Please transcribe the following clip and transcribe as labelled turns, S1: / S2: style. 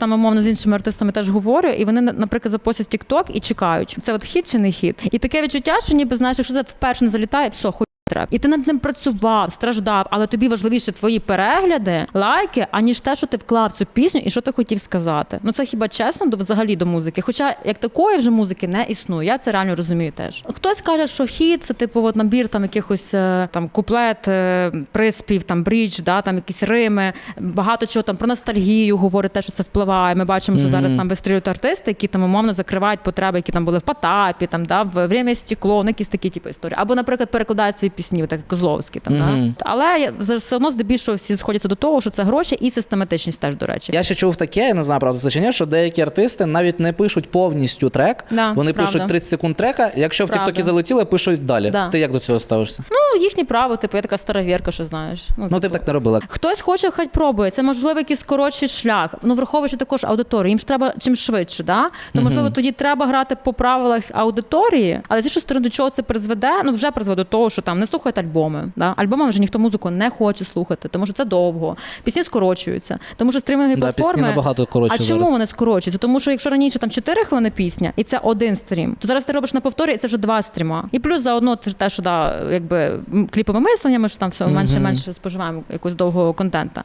S1: там умовно з іншими артистами теж говорю, і вони, на- наприклад, запостять TikTok і чекають, це от хіт чи не хіт. І таке відчуття, що ніби знаєш, якщо це вперше не залітає, все, хуй трек. І ти над ним працював, страждав, але тобі важливіше твої перегляди, лайки, аніж те, що ти вклав в цю пісню і що ти хотів сказати. Ну це хіба чесно до взагалі до музики? Хоча як такої вже музики не існує. Я це реально розумію теж. Хтось каже, що хіт це типу от набір там якихось е, там куплет, е, приспів, там брідж, да, там якісь рими, багато чого там про ностальгію говорить, те, що це впливає. Ми бачимо, що зараз там вистрілюють артисти, які там умовно закривають потреби, які там були в Потапі, там да, в «Время стекло, ну, якісь такі типу історії. Або, наприклад, перекладають свої пісні, так як Козловський там. Да. Але за- все одно здебільшого всі сходяться до того, що це гроші і систематичність теж, до речі.
S2: Я ще чув таке, я не знаю, правда це чи ні, що деякі артисти навіть не пишуть повністю трек,
S1: Да,
S2: вони
S1: правда.
S2: пишуть 30 секунд трека. Якщо в Тіктокі залетіли, пишуть далі.
S1: Да.
S2: Ти як до цього ставишся?
S1: Ну, їхнє право, типу, я така старовірка, що знаєш.
S2: Ну ти б
S1: типу.
S2: так не робила.
S1: Хтось хоче, хай пробує. Це можливо якийсь коротший шлях. Ну враховуючи також аудиторію. Їм ж треба чим швидше, да? То можливо тоді треба грати по правилах аудиторії, але з іншої сторони, до чого це призведе? Ну вже призведе до того, що там не слухають альбоми. Да? Альбомами вже ніхто музику не хоче слухати, тому що це довго. Пісні скорочуються, тому що стрімінгові
S2: Да, пісні
S1: платформи
S2: набагато коротше.
S1: А чому
S2: зараз.
S1: вони скорочуються? Тому що якщо раніше там 4 хвилини пісня, і це один стрім, то зараз ти робиш на повторі, і це вже два стріма. І плюс заодно те, що да, якби кліпове мислення, ми ж там все менше менше споживаємо якогось довгого контента.